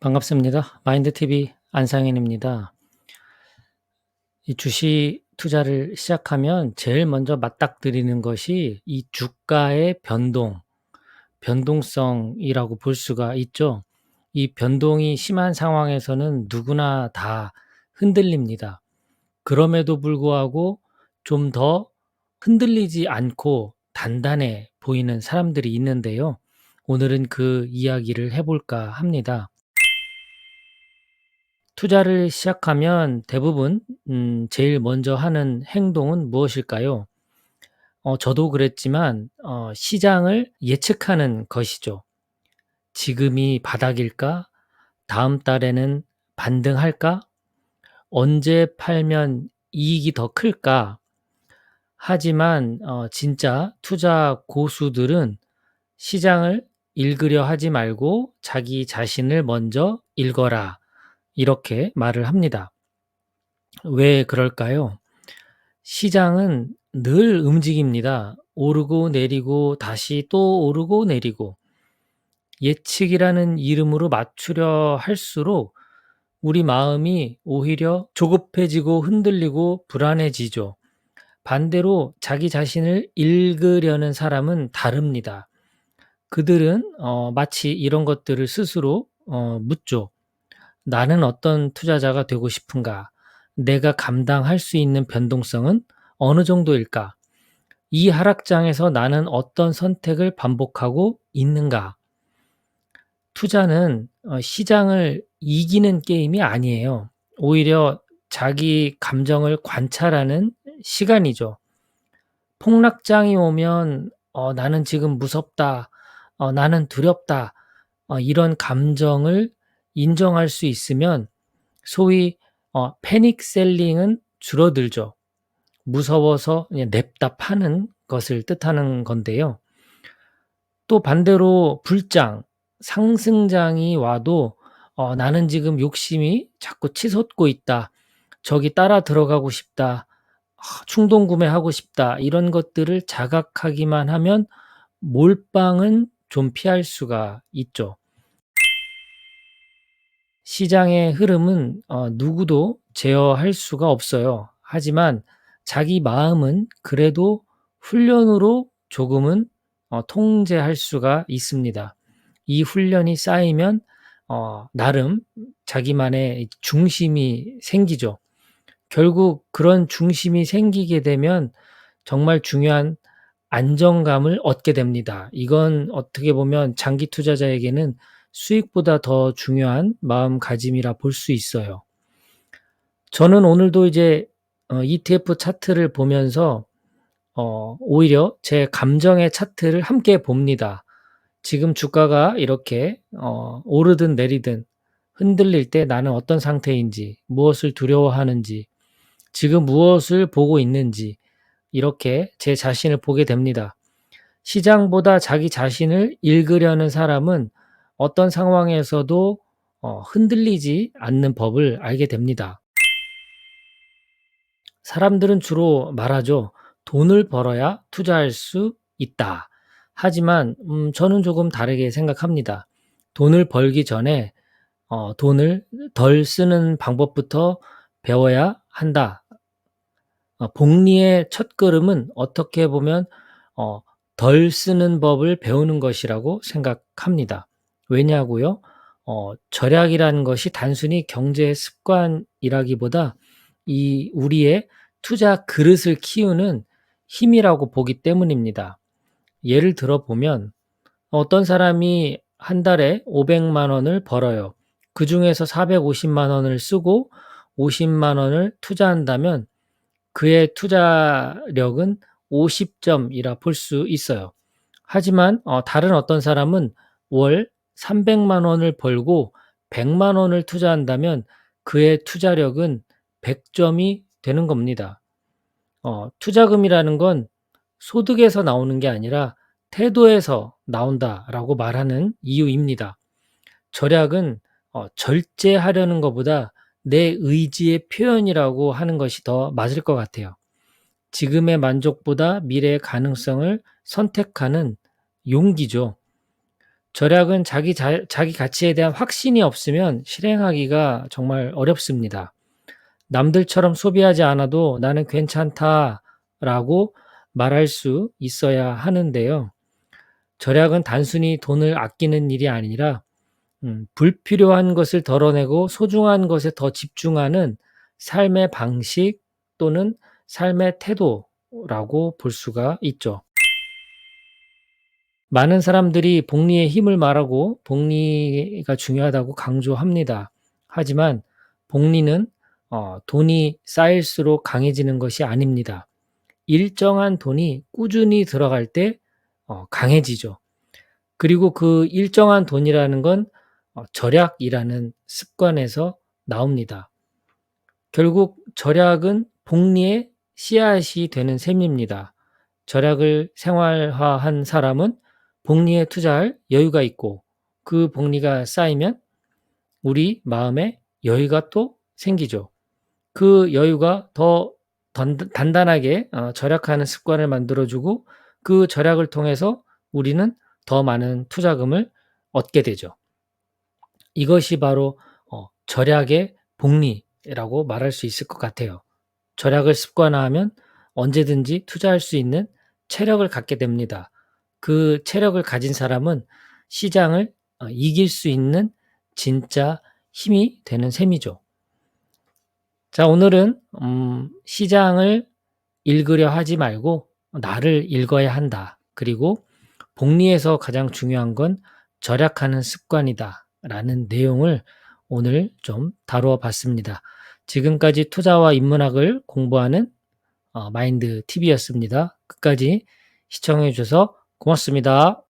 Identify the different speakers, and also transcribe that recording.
Speaker 1: 반갑습니다. 마인드TV 안상현입니다. 이 주식 투자를 시작하면 제일 먼저 맞닥뜨리는 것이 이 주가의 변동, 변동성이라고 볼 수가 있죠. 이 변동이 심한 상황에서는 누구나 다 흔들립니다. 그럼에도 불구하고 좀 더 흔들리지 않고 단단해 보이는 사람들이 있는데요. 오늘은 그 이야기를 해볼까 합니다. 투자를 시작하면 대부분 음 제일 먼저 하는 행동은 무엇일까요? 어 저도 그랬지만 어 시장을 예측하는 것이죠. '지금이 바닥일까? 다음 달에는 반등할까? 언제 팔면 이익이 더 클까?' 하지만 어 진짜 투자 고수들은 시장을 읽으려 하지 말고 자기 자신을 먼저 읽어라. 이렇게 말을 합니다. 왜 그럴까요? 시장은 늘 움직입니다. 오르고 내리고 다시 또 오르고 내리고 예측이라는 이름으로 맞추려 할수록 우리 마음이 오히려 조급해지고 흔들리고 불안해지죠. 반대로 자기 자신을 읽으려는 사람은 다릅니다. 그들은 어 마치 이런 것들을 스스로 어 묻죠. ' 나는 어떤 투자자가 되고 싶은가? 내가 감당할 수 있는 변동성은 어느 정도일까? 이 하락장에서 나는 어떤 선택을 반복하고 있는가?' 투자는 어 시장을 이기는 게임이 아니에요. 오히려 자기 감정을 관찰하는 시간이죠. 폭락장이 오면 어 '나는 지금 무섭다. 어 나는 두렵다.' 어 이런 감정을 인정할 수 있으면 소위 어 패닉 셀링은 줄어들죠. 무서워서 그냥 냅다 파는 것을 뜻하는 건데요. 또 반대로 불장, 상승장이 와도 어 '나는 지금 욕심이 자꾸 치솟고 있다. 저기 따라 들어가고 싶다. 아 충동 구매하고 싶다.' 이런 것들을 자각하기만 하면 몰빵은 좀 피할 수가 있죠. 시장의 흐름은 어 누구도 제어할 수가 없어요. 하지만 자기 마음은 그래도 훈련으로 조금은 어 통제할 수가 있습니다. 이 훈련이 쌓이면 어 나름 자기만의 중심이 생기죠. 결국 그런 중심이 생기게 되면 정말 중요한 안정감을 얻게 됩니다. 이건 어떻게 보면 장기 투자자에게는 수익보다 더 중요한 마음가짐이라 볼 수 있어요. 저는 오늘도 이제 어 ETF 차트를 보면서 어 오히려 제 감정의 차트를 함께 봅니다. 지금 주가가 이렇게 어 오르든 내리든 흔들릴 때 나는 어떤 상태인지, 무엇을 두려워하는지, 지금 무엇을 보고 있는지 이렇게 제 자신을 보게 됩니다. 시장보다 자기 자신을 읽으려는 사람은 어떤 상황에서도 어 흔들리지 않는 법을 알게 됩니다. 사람들은 주로 말하죠. "돈을 벌어야 투자할 수 있다." 하지만 음 저는 조금 다르게 생각합니다. 돈을 벌기 전에 어 '돈을 덜 쓰는 방법부터 배워야 한다.' 어 복리의 첫 걸음은 어떻게 보면 어 덜 쓰는 법을 배우는 것이라고 생각합니다. 왜냐고요? 어 절약이라는 것이 단순히 경제 습관이라기보다 이 우리의 투자 그릇을 키우는 힘이라고 보기 때문입니다. 예를 들어 보면 어떤 사람이 한 달에 5 0 0만 원을 벌어요. 그 중에서 4 5 0만 원을 쓰고 5 0만 원을 투자한다면 그의 투자력은 50 점이라 볼 수 있어요. 하지만 어 다른 어떤 사람은 월 300만 원을 벌고 100만 원을 투자한다면 그의 투자력은 100점이 되는 겁니다. 어 투자금이라는 건 소득에서 나오는 게 아니라 태도에서 나온다라고 말하는 이유입니다. 절약은 어 절제하려는 것보다 내 의지의 표현이라고 하는 것이 더 맞을 것 같아요. 지금의 만족보다 미래의 가능성을 선택하는 용기죠. 절약은 자기 자 자기 가치에 대한 확신이 없으면 실행하기가 정말 어렵습니다. 남들처럼 소비하지 않아도 '나는 괜찮다.'라고 말할 수 있어야 하는데요. 절약은 단순히 돈을 아끼는 일이 아니라 음 불필요한 것을 덜어내고 소중한 것에 더 집중하는 삶의 방식 또는 삶의 태도라고 볼 수가 있죠. 많은 사람들이 복리의 힘을 말하고 복리가 중요하다고 강조합니다. 하지만 복리는 어 돈이 쌓일수록 강해지는 것이 아닙니다. 일정한 돈이 꾸준히 들어갈 때 어 강해지죠. 그리고 그 일정한 돈이라는 건 어 절약이라는 습관에서 나옵니다. 결국 절약은 복리의 씨앗이 되는 셈입니다. 절약을 생활화한 사람은 복리에 투자할 여유가 있고 그 복리가 쌓이면 우리 마음에 여유가 또 생기죠. 그 여유가 더던 단단하게 어 절약하는 습관을 만들어 주고 그 절약을 통해서 우리는 더 많은 투자금을 얻게 되죠. 이것이 바로 어 절약의 복리라고 말할 수 있을 것 같아요. 절약을 습관화하면 언제든지 투자할 수 있는 체력을 갖게 됩니다. 그 체력을 가진 사람은 시장을 어 이길 수 있는 진짜 힘이 되는 셈이죠. 자 오늘은 음 시장을 읽으려 하지 말고 '나를 읽어야 한다.' 그리고 '복리에서 가장 중요한 건 절약하는 습관이다.'라는 내용을 오늘 좀 다루어 봤습니다. 지금까지 투자와 인문학을 공부하는 어 마인드 TV였습니다. 끝까지 시청해 주셔서 고맙습니다.